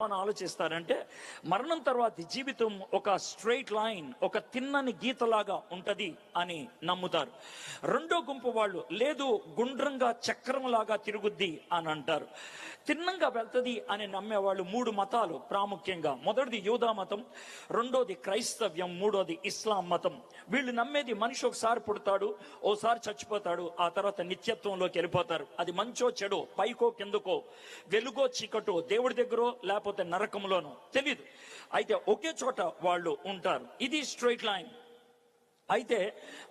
మనం ఆలోచిస్తారంటే మరణం తర్వాత జీవితం ఒక స్ట్రైట్ లైన్ ఒక తిన్నని గీతలాగా ఉంటది అని నమ్ముతారు. రెండో గుంపు వాళ్ళు లేదు గుండ్రంగా చక్రంలాగా తిరుగుద్ది అని అంటారు. తిన్నంగా వెళ్తుంది అని నమ్మేవాళ్ళు మూడు మతాలు ప్రాముఖ్యంగా. మొదటిది యూదా మతం రెండోది క్రైస్తవ్యం మూడోది ఇస్లాం మతం. వీళ్ళు నమ్మేది మనిషి ఒకసారి పుడతాడు ఓసారి చచ్చిపోతాడు ఆ తర్వాత నిత్యత్వంలోకి వెళ్ళిపోతారు. అది మంచో చెడో పైకో కిందకో వెలుగో చీకటో దేవుడి దగ్గర లేకపోతే నరకంలోనో తెలియదు అయితే ఒకే చోట వాళ్ళు ఉంటారు. ఇది స్ట్రైట్ లైన్ అయితే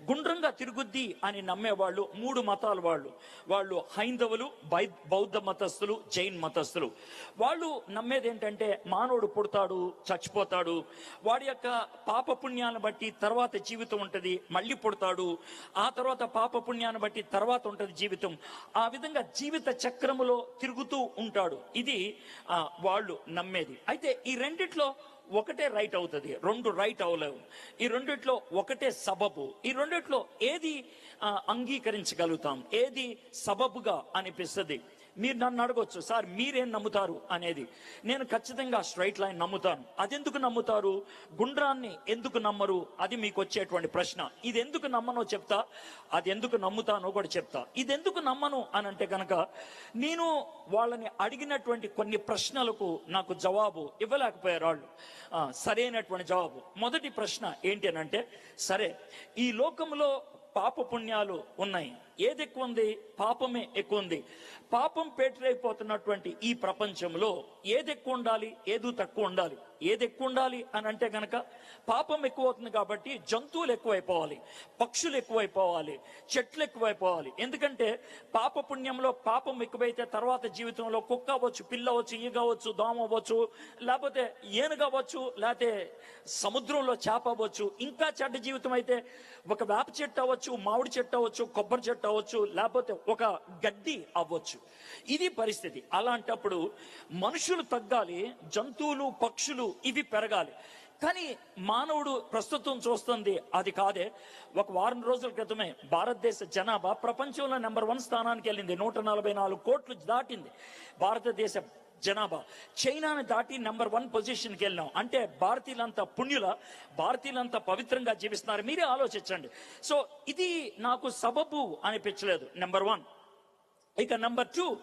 గుండ్రంగా తిరుగుద్ది అని నమ్మేవాళ్ళు మూడు మతాల వాళ్ళు. వాళ్ళు హైందవులు బై బౌద్ధ మతస్థులు జైన్ మతస్థులు. వాళ్ళు నమ్మేది ఏంటంటే మానవుడు పుడతాడు చచ్చిపోతాడు. వాడి యొక్క పాప పుణ్యాన్ని బట్టి తర్వాత జీవితం ఉంటుంది మళ్ళీ పుడతాడు. ఆ తర్వాత పాప పుణ్యాన్ని బట్టి తర్వాత ఉంటుంది జీవితం. ఆ విధంగా జీవిత చక్రములో తిరుగుతూ ఉంటాడు. ఇది వాళ్ళు నమ్మేది. అయితే ఈ రెండిట్లో ఒకటే రైట్ అవుతుంది. రెండు రైట్ అవ్వలేవు ఈ రెండిట్లో ఒకటే సబబు. ఈ రెండిట్లో ఏది అంగీకరించగలుగుతాం? ఏది సబబుగా అనిపిస్తుంది? మీరు నన్ను అడగొచ్చు సార్ మీరేం నమ్ముతారు? అనేది. నేను ఖచ్చితంగా స్ట్రైట్ లైన్ నమ్ముతాను. అదెందుకు నమ్ముతారు? గుండ్రాన్ని ఎందుకు నమ్మరు? అది మీకు వచ్చేటువంటి ప్రశ్న. ఇది ఎందుకు నమ్మనో చెప్తా అది ఎందుకు నమ్ముతానో కూడా చెప్తా. ఇది ఎందుకు నమ్మను అని అంటే కనుక నేను వాళ్ళని అడిగినటువంటి కొన్ని ప్రశ్నలకు నాకు జవాబు ఇవ్వలేకపోయారు వాళ్ళు సరైనటువంటి జవాబు. మొదటి ప్రశ్న ఏంటి అని అంటే సరే ఈ లోకంలో పాప పుణ్యాలు ఉన్నాయి. ఏది ఎక్కువ ఉంది పాపమే ఎక్కువ ఉంది పాపం పేటరైపోతున్నటువంటి ఈ ప్రపంచంలో ఏది ఎక్కువ ఉండాలి ఏదో తక్కువ ఉండాలి ఏది ఎక్కువ ఉండాలి అని అంటే గనక పాపం ఎక్కువ అవుతుంది కాబట్టి జంతువులు ఎక్కువైపోవాలి. పక్షులు ఎక్కువైపోవాలి. చెట్లు ఎక్కువైపోవాలి. ఎందుకంటే పాప పుణ్యంలో పాపం ఎక్కువైతే తర్వాత జీవితంలో కుక్క అవ్వచ్చు పిల్ల అవ్వచ్చు ఈగ అవ్వచ్చు దోమ అవ్వచ్చు లేకపోతే ఏనుగు అవ్వచ్చు లేకపోతే సముద్రంలో చేప అవ్వచ్చు. ఇంకా చెడ్డ జీవితం అయితే ఒక వేప చెట్టు అవ్వచ్చు మామిడి చెట్టు అవ్వచ్చు కొబ్బరి చెట్టు అవ్వచ్చు లేకపోతే ఒక గడ్డి అవ్వచ్చు. ఇది పరిస్థితి. అలాంటప్పుడు మనుషులు తగ్గాలి జంతువులు పక్షులు ఇవి పెరగాలి. కానీ మానవుడు ప్రస్తుతం చూస్తుంది అది కాదే. ఒక వారం రోజుల క్రితమే భారతదేశ జనాభా ప్రపంచంలో నెంబర్ వన్ స్థానానికి వెళ్ళింది. నూట నలభై నాలుగు కోట్లు దాటింది. భారతదేశ జనాభా. చైనాని దాటి నెంబర్ వన్ పొజిషన్కి వెళ్ళినాం అంటే భారతీయులంతా పుణ్యుల భారతీయులంతా పవిత్రంగా జీవిస్తున్నారు. మీరే ఆలోచించండి. సో ఇది నాకు సబబు అనిపించలేదు నెంబర్ వన్ ఇక నెంబర్ టూ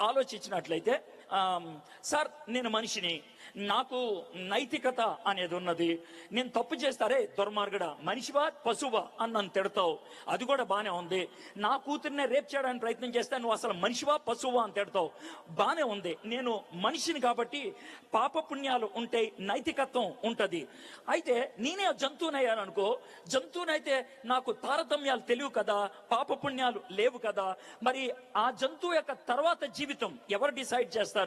ఆలోచించినట్లయితే సార్ నేను మనిషిని. నాకు నైతికత అనేది ఉన్నది. నేను తప్పు చేస్తారే దుర్మార్గుడా మనిషివా పశువా అని నన్ను తిడతావు. అది కూడా బాగానే ఉంది. నా కూతుర్నే రేప్ చేయడానికి ప్రయత్నం చేస్తే నువ్వు అసలు మనిషివా పశువా అని తిడతావు. బాగానే ఉంది. నేను మనిషిని కాబట్టి పాప పుణ్యాలు ఉంటాయి నైతికత్వం ఉంటుంది. అయితే నేనే జంతువునయ్యాననుకో జంతువునైతే నాకు తారతమ్యాలు తెలియవు కదా పాప పుణ్యాలు లేవు కదా. మరి ఆ జంతువు యొక్క తర్వాత జీవితం ఎవరు డిసైడ్ చేస్తారు?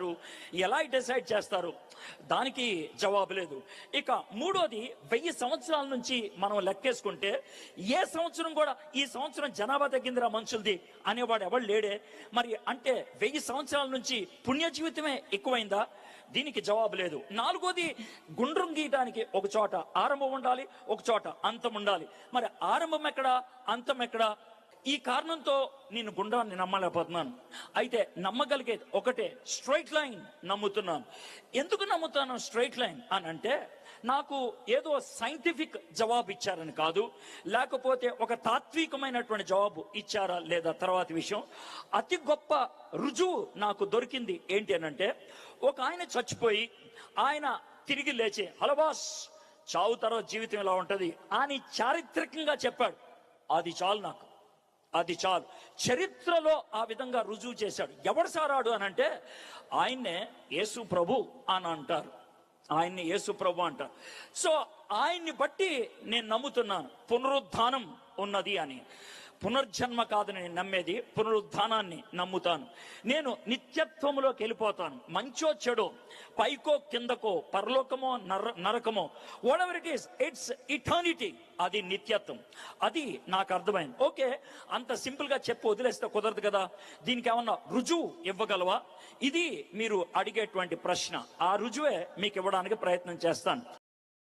ఎలా డిసైడ్ చేస్తారు? దానికి జవాబు లేదు. ఇక మూడోది వెయ్యి సంవత్సరాల నుంచి మనం లెక్కేసుకుంటే ఏ సంవత్సరం కూడా ఈ సంవత్సరం జనాభా తగ్గిందిరా మనుషులది అనేవాడు ఎవడు లేడే. మరి అంటే వెయ్యి సంవత్సరాల నుంచి పుణ్య జీవితమే ఎక్కువైందా? దీనికి జవాబు లేదు. నాలుగోది గుండ్రం గీయటానికి ఒక చోట ఆరంభం ఉండాలి ఒక చోట అంతం ఉండాలి. మరి ఆరంభం ఎక్కడ? అంతం ఎక్కడ? ఈ కారణంతో నేను గుండాన్ని నమ్మలేకపోతున్నాను. అయితే నమ్మగలిగేది ఒకటే స్ట్రైట్ లైన్ నమ్ముతున్నాను. ఎందుకు నమ్ముతాను స్ట్రైట్ లైన్ అని అంటే నాకు ఏదో సైంటిఫిక్ జవాబు ఇచ్చారని కాదు లేకపోతే ఒక తాత్వికమైనటువంటి జవాబు ఇచ్చారా లేదా తర్వాత విషయం. అతి గొప్ప రుజువు నాకు దొరికింది ఏంటి అని అంటే ఒక ఆయన చచ్చిపోయి ఆయన తిరిగి లేచి హలబాస్ చావు తర్వాత జీవితం ఇలా ఉంటుంది అని చారిత్రకంగా చెప్పాడు. అది చాలు నాకు. అది చాలు. చరిత్రలో ఆ విధంగా రుజువు చేశాడు. ఎవడు సారాడు అని అంటే ఆయన్నే యేసు ప్రభు అని అంటారు. ఆయన్ని యేసు ప్రభు అంటారు. సో ఆయన్ని బట్టి నేను నమ్ముతున్నాను. పునరుద్ధానం ఉన్నది అని. పునర్జన్మ కాదు నేను నమ్మేది పునరుద్ధానాన్ని నమ్ముతాను. నేను నిత్యత్వంలోకి వెళ్ళిపోతాను. మంచో చెడో పైకో కిందకో పరలోకమో నర నరకమో what it is it's eternity అది నిత్యత్వం. అది నాకు అర్థమైంది. ఓకే అంత సింపుల్గా చెప్పు వదిలేస్తే కుదరదు కదా. దీనికి ఏమన్నా రుజువు ఇవ్వగలవా? ఇది మీరు అడిగేటువంటి ప్రశ్న. ఆ రుజువే మీకు ఇవ్వడానికి ప్రయత్నం చేస్తాను.